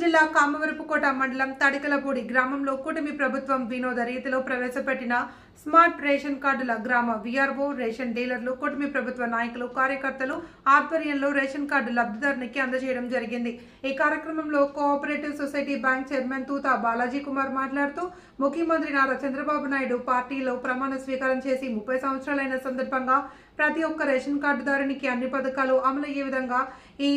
జిల్లా కామవరపుకోట మండలం తడికలపూడి గ్రామంలో కూటమి ప్రభుత్వం వినోద రీతిలో ప్రవేశపెట్టిన స్మార్ట్ రేషన్ కార్డుల గ్రామ విఆర్ఓ రేషన్ డీలర్లు కూటమి ప్రభుత్వ నాయకులు కార్యకర్తలు ఆధ్వర్యంలో రేషన్ కార్డు లబ్ధిదారునికి అందజేయడం జరిగింది. ఈ కార్యక్రమంలో cooperative society bank chairman Thutha Balaji Kumar మాట్లాడుతూ ముఖ్యమంత్రి నారా చంద్రబాబు నాయుడు పార్టీలో ప్రమాణ స్వీకారం చేసి ముప్పై సంవత్సరాలైన సందర్భంగా ప్రతి ఒక్క రేషన్ కార్డుదారునికి అన్ని పథకాలు అమలయ్యే విధంగా ఈ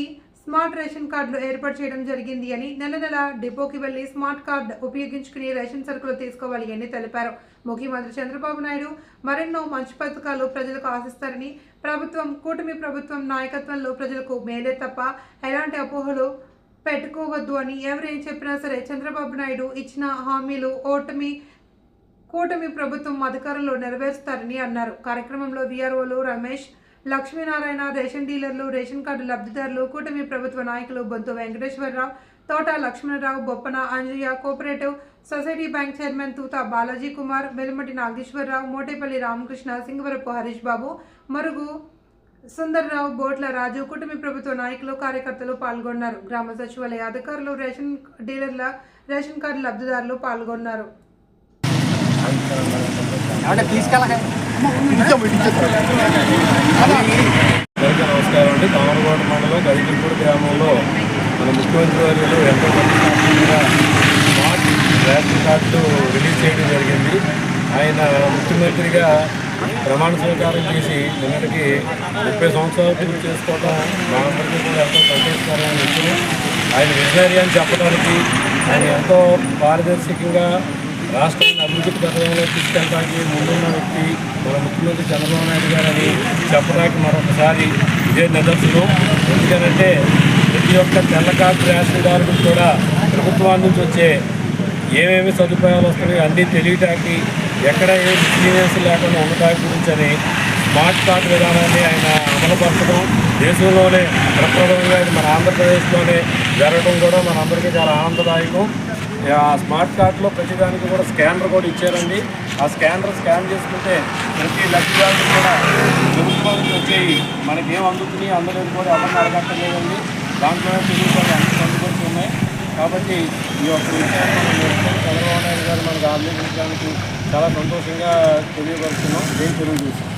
స్మార్ట్ రేషన్ కార్డులు ఏర్పాటు చేయడం జరిగింది అని నెల నెల డిపోకి వెళ్ళి స్మార్ట్ కార్డ్ ఉపయోగించుకుని రేషన్ సరుకులు తీసుకోవాలి అని తెలిపారు. ముఖ్యమంత్రి చంద్రబాబు నాయుడు మరెన్నో మంచి పథకాలు ప్రజలకు ఆశిస్తారని ప్రభుత్వం కూటమి ప్రభుత్వం నాయకత్వంలో ప్రజలకు మేలే తప్ప ఎలాంటి అపోహలు పెట్టుకోవద్దు అని ఎవరేం చెప్పినా సరే చంద్రబాబు నాయుడు ఇచ్చిన హామీలు ఓటమి కూటమి ప్రభుత్వం అధికారంలో నెరవేరుస్తారని అన్నారు. కార్యక్రమంలో విఆర్ఓలు రమేష్ లక్ష్మీనారాయణ రేషన్ డీలర్లు రేషన్ కార్డు లబ్ధిదారులు కూటమి ప్రభుత్వ నాయకులు Bonthu Venkateswararao Thota Lakshmanarao Boppana Anjaiah cooperative society bank chairman Thutha Balaji Kumar Velumati Nageswararao Motepalli Ramakrishna Singavarapu Harish Babu Marugu Sundarrao Botla రాజు కూటమి ప్రభుత్వ నాయకులు కార్యకర్తలు పాల్గొన్నారు. గ్రామ సచివాలయ అధికారులు రేషన్ డీలర్ల రేషన్ కార్డు లబ్ధిదారులు పాల్గొన్నారు. అందరికీ నమస్కారం అండి. తామరకోట మండలం గడికిపూడి గ్రామంలో మన ముఖ్యమంత్రి వర్యులు ఎంతో మంది రేషన్ కార్డు రిలీజ్ చేయడం జరిగింది. ఆయన ముఖ్యమంత్రిగా ప్రమాణ స్వీకారం చేసి నిన్నటికి ముప్పై సంవత్సరాలు పూర్తి చేసుకోవడం మా అందరికీ కూడా ఎంతో సంతోషకరమైన విషయం. ఆయన విజనరీ అని చెప్పడానికి ఆయన ఎంతో పారదర్శకంగా రాష్ట్రాన్ని అభివృద్ధి పథకంలో తీసుకెళ్ళడానికి ముందున్న వ్యక్తి మన ముఖ్యమంత్రి చంద్రబాబు నాయుడు గారని చెప్పడానికి మరొకసారి ఇదే నిదర్శనం. ఎందుకంటే ప్రతి ఒక్క తెల్ల కార్డు రేషన్దారుడికి కూడా ప్రభుత్వం నుంచి వచ్చే ఏమేమి సదుపాయాలు వస్తున్నాయి అన్నీ తెలియటానికి ఎక్కడ ఏ ఎక్స్పీరియన్స్ లేకుండా ఉండటానికి గురించి అని స్మార్ట్ కార్డు విధానాన్ని ఆయన అమలుపరచడం దేశంలోనే ప్రప్రథమంగా మన ఆంధ్రప్రదేశ్లోనే జరగడం కూడా మనందరికీ చాలా ఆనందదాయకం. ఆ స్మార్ట్ కార్డ్లో ప్రతిదానికి కూడా స్కానర్ కూడా ఇచ్చారండి. ఆ స్కానర్ స్కాన్ చేసుకుంటే ప్రతి లబ్ధిదారుడు కూడా ప్రభుత్వానికి వచ్చేవి మనకి ఏం అందుతున్నాయి అందలేదు కూడా ఎవరిని అడగట్టలేదండి దాంట్లో తెలుగుతాయి అన్ని అందుకుంటూ ఉన్నాయి. కాబట్టి ఈ యొక్క విషయాన్ని చంద్రబాబు నాయుడు గారు మనకు ఆందోళించడానికి చాలా సంతోషంగా తెలియపరుస్తున్నాం. ఏం తెలుగుదేశం